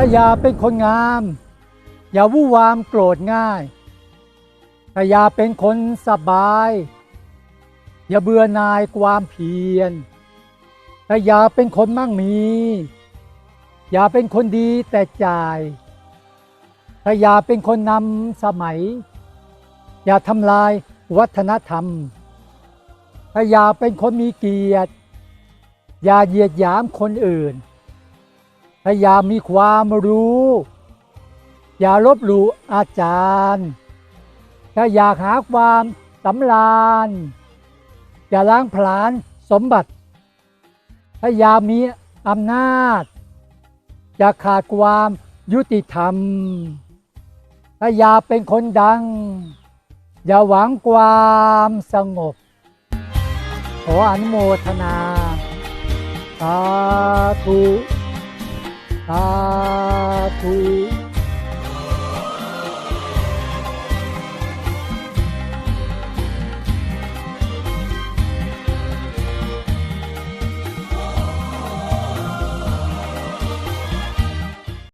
ถ้าอย่าเป็นคนงาม อย่าวู่วามโกรธง่าย ถ้าอย่าเป็นคนสบาย อย่าเบื่อนายความเพียร ถ้าอย่าเป็นคนมั่งมี อย่าเป็นคนดีแต่จ่าย ถ้าอย่าเป็นคนนำสมัย อย่าทำลายวัฒนธรรม ถ้าอย่าเป็นคนมีเกียรติ อย่าเหยียดหยามคนอื่น ถ้าอย่ามีความรู้ อย่าลบหลู่อาจารย์ ถ้าอยากหาความสำราญ อย่าล้างผลาญสมบัติถ้าอยากมีอำนาจ อย่าขาดความยุติธรรมถ้าอยากเป็นคนดัง อย่าหวังความสงบ ขออนุโมทนาสาธุ สาธุ